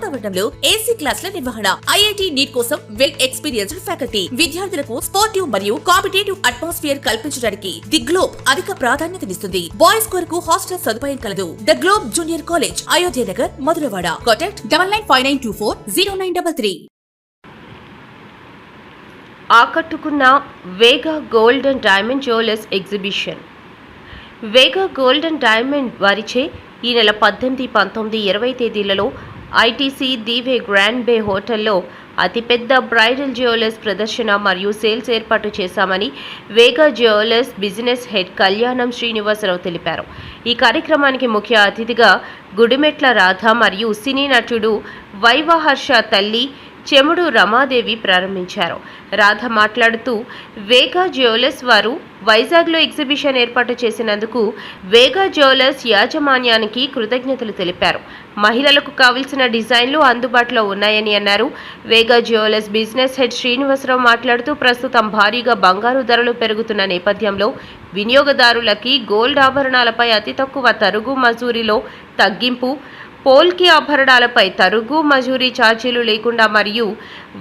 వాతావరణంలో ఏసీ క్లాసుల నిర్వహణ ఐఐటి నీట్ కోసం వెల్ ఎక్స్పీరియన్స్డ్ ఫ్యాకల్టీ విద్యార్థులకు స్పోర్టివ్ మరియు కాంపిటేటివ్ అట్మాస్ఫియర్ కల్పించడానికి ది గ్లోబ్ అధిక ప్రాధాన్యతనిస్తుంది బాయ్స్ కొరకు హాస్టల్ సదుపాయం కలదు. The globe junior college Ayodhya Nagar Madhurawada contact double nine five nine two four zero nine double three ఆకట్టుకున్న Vega gold and diamond jewellers exhibition Vega gold and diamond వారిచే ఈ నెల పద్దెనిమిది పంతొమ్మిది ఇరవై తేదీలలో ఐటీసీ దీవే గ్రాండ్ బే హోటల్లో అతిపెద్ద బ్రైడల్ జ్యువెలర్స్ ప్రదర్శన మరియు సేల్స్ ఏర్పాటు చేశామని వేగా జ్యువెలర్స్ బిజినెస్ హెడ్ కళ్యాణం శ్రీనివాసరావు తెలిపారు. ఈ కార్యక్రమానికి ముఖ్య అతిథిగా గుడిమెట్ల రాధ మరియు సినీ నటుడు వైవహర్ష తల్లి చెముడు రమాదేవి ప్రారంభించారు. రాధ మాట్లాడుతూ వేగా జ్యువెలర్స్ వారు వైజాగ్లో ఎగ్జిబిషన్ ఏర్పాటు చేసినందుకు వేగా జ్యువెలర్స్ యాజమాన్యానికి కృతజ్ఞతలు తెలిపారు. మహిళలకు కావలసిన డిజైన్లు అందుబాటులో ఉన్నాయని అన్నారు. Vega jewellers business head Srinivasarao మాట్లాడుతూ ప్రస్తుతం భారీగా బంగారు ధరలు పెరుగుతున్న నేపథ్యంలో వినియోగదారులకి గోల్డ్ ఆభరణాలపై అతి తక్కువ తరుగు మజూరీలో తగ్గింపు పోల్కి ఆభరణాలపై తరుగు మజూరీ ఛార్జీలు లేకుండా మరియు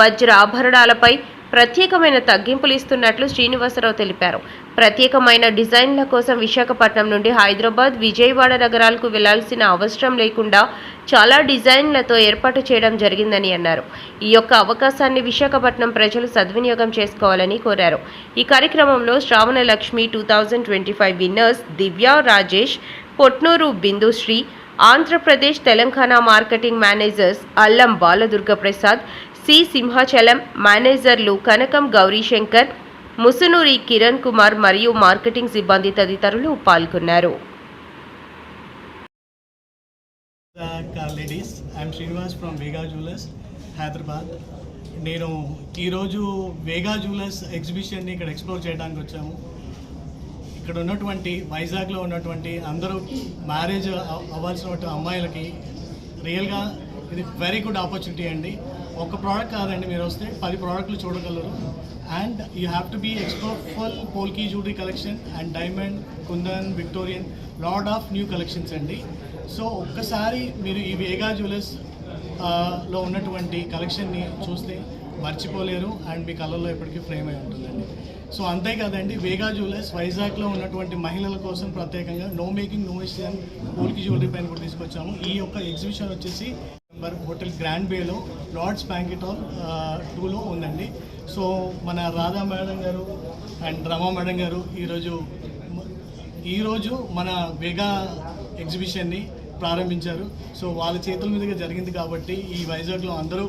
వజ్ర ఆభరణాలపై ప్రత్యేకమైన తగ్గింపులు ఇస్తున్నట్లు శ్రీనివాసరావు తెలిపారు. ప్రత్యేకమైన డిజైన్ల కోసం విశాఖపట్నం నుండి హైదరాబాద్ విజయవాడ నగరాలకు వెళ్ళాల్సిన అవసరం లేకుండా చాలా డిజైన్లతో ఏర్పాటు చేయడం జరిగిందని అన్నారు. ఈ యొక్క అవకాశాన్ని విశాఖపట్నం ప్రజలు సద్వినియోగం చేసుకోవాలని కోరారు. ఈ కార్యక్రమంలో Shravana Lakshmi two thousand twenty five winners Divya Rajesh Potnuru Bindusri Andhra Pradesh Telangana marketing managers Allam Baladurga Prasad C Simhachalam మేనేజర్లు కనకం గౌరీశంకర్ ముసునూరి కిరణ్ కుమార్ మరియు మార్కెటింగ్ సిబ్బంది తదితరులు పాల్గొన్నారు. Ladies I'm Srinivas from Vega jewellers Hyderabad నేను ఈరోజు వేగా జ్యువెలర్స్ ఎగ్జిబిషన్ని ఇక్కడ ఎక్స్ప్లోర్ చేయడానికి వచ్చాము. ఇక్కడ ఉన్నటువంటి వైజాగ్లో ఉన్నటువంటి అందరూ మ్యారేజ్ అవ్వాల్సిన అమ్మాయిలకి రియల్గా ఇది వెరీ గుడ్ ఆపర్చునిటీ అండి. ఒక ప్రోడక్ట్ కాదండి మీరు వస్తే పది ప్రోడక్ట్లు చూడగలరు. And you have to be explore polki jewellery collection and diamond kundan Victorian lot of new collections అండి. సో ఒక్కసారి మీరు ఈ వేగా జ్యువెలర్స్ uh, లో ఉన్నటువంటి కలెక్షన్ని చూస్తే మర్చిపోలేరు అండ్ మీ కళ్ళల్లో ఎప్పటికీ ఫ్రేమ్ అయి ఉంటుందండి. సో అంతేకాదండి వేగా జ్యువెలర్స్ వైజాగ్లో ఉన్నటువంటి మహిళల కోసం ప్రత్యేకంగా నో మేకింగ్ నో ఇషన్ పోల్కి జ్యువెలరీ పైన కూడా తీసుకొచ్చాము. ఈ యొక్క ఎగ్జిబిషన్ వచ్చేసి నెంబర్ హోటల్ గ్రాండ్ బేలో లార్డ్స్ బ్యాంకెట్ హాల్ టూలో ఉందండి. సో మన Radha madam garu and Rama madam garu ఈరోజు ఈరోజు మన వేగా ఎగ్జిబిషన్ని ప్రారంభించారు. సో వాళ్ళ చేతుల మీదుగా జరిగింది కాబట్టి ఈ వైజాగ్లో అందరూ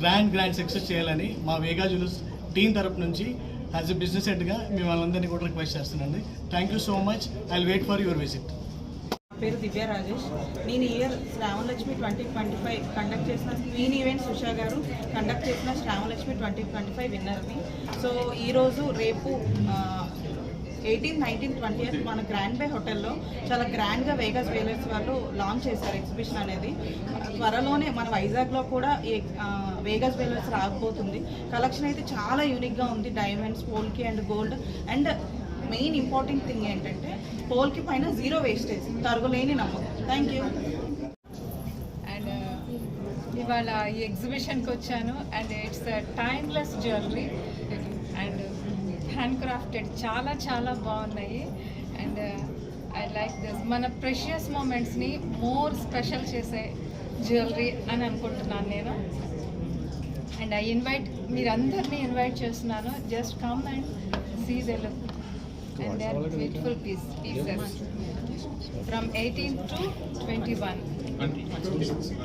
గ్రాండ్ గ్రాండ్ సక్సెస్ చేయాలని మా వేగా జ్యువెలర్స్ టీం తరపు నుంచి యాజ్ ఎ బిజినెస్ హెడ్గా మేము వాళ్ళందరినీ కూడా రిక్వెస్ట్ చేస్తున్నాను. Thank you so much I wait for your visit నా పేరు దివ్య రాజేష్. నేను year Shravanalakshmi twenty twenty five conduct చేసిన queen event Susha garu conduct చేసిన శ్రావణలక్ష్మి ట్వంటీ ట్వంటీ ఫైవ్ విన్నర్ని సో ఈరోజు రేపు ఎయిటీన్ నైన్టీన్ ట్వంటీ మన గ్రాండ్ బై హోటల్లో చాలా గ్రాండ్గా వేగస్ వేలర్స్ వాళ్ళు లాంచ్ చేశారు ఎగ్జిబిషన్ అనేది. త్వరలోనే మన వైజాగ్లో కూడా ఈ వేగస్ వేలర్స్ రాకపోతుంది. కలెక్షన్ అయితే చాలా యూనిక్గా ఉంది. Diamonds polki and gold and main important thing ఏంటంటే పోల్కి పైన జీరో వేస్టేజ్ తరుగులేని నమ్మకం. థ్యాంక్ యూ అండ్ ఇవాళ ఈ ఎగ్జిబిషన్కి వచ్చాను. And it's timeless jewellery hand crafted చాలా చాలా బాగున్నాయి. అండ్ ఐ లైక్ దిస్ మన ప్రెషియస్ మూమెంట్స్ని మోర్ స్పెషల్ చేసే జ్యువెలరీ అని అనుకుంటున్నాను నేను. అండ్ ఐ ఇన్వైట్ మీరందరినీ ఇన్వైట్ చేస్తున్నాను. Just come and see the look and they are beautiful piece pieces from eighteen to twenty one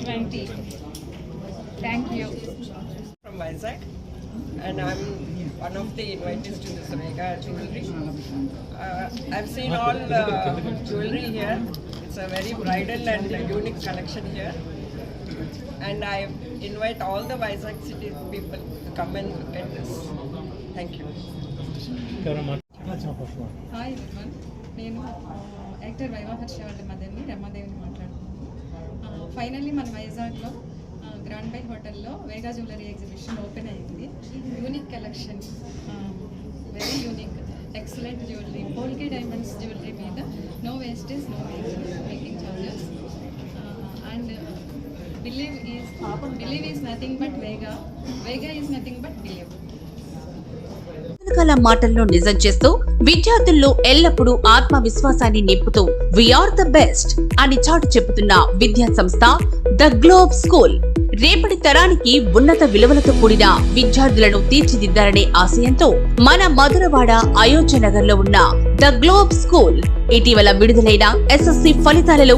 twenty thank you from Vizag, and I'm one of the invitees to this Vega jewelry. Uh, I've seen all uh, jewelry here. It's a very bridal and unique collection here. And I invite all the Vizag city people to come and look at this. Thank you. Hi women నేను actor Viva Harsha వాళ్ళ మదర్ని రమాదేవిని మాట్లాడుతున్నాను finally మన వైజాగ్లో grand bay హోటల్లో వేగా jewellery exhibition open అయింది. Unique collection very unique excellent jewellery polki diamonds jewellery మీద no wastage no making charges and believe is believe is nothing but Vega Vega is nothing but believe రకాల మాటల్లో నిజం చేస్తూ విద్యార్థుల్లో ఎల్లప్పుడూ ఆత్మవిశ్వాసాన్ని నింపుతూ వీఆర్ ద బెస్ట్ అని చాటు చెబుతున్న విద్యా సంస్థ ద గ్లోబ్ స్కూల్ రేపటి తరానికి ఉన్నత విలువలతో కూడిన విద్యార్థులను తీర్చిదిద్దాలనే ఆశయంతో మన మధురవాడ అయోధ్య నగర్లో ఉన్న ద గ్లోబ్ స్కూల్ ఇటీవల విడుదలైన ఎస్ఎస్సి ఫలితాలలో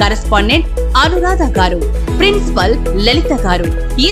కరెస్పాండెంట్ అనురాధ గారు ప్రిన్సిపల్ లలిత గారు. ఈ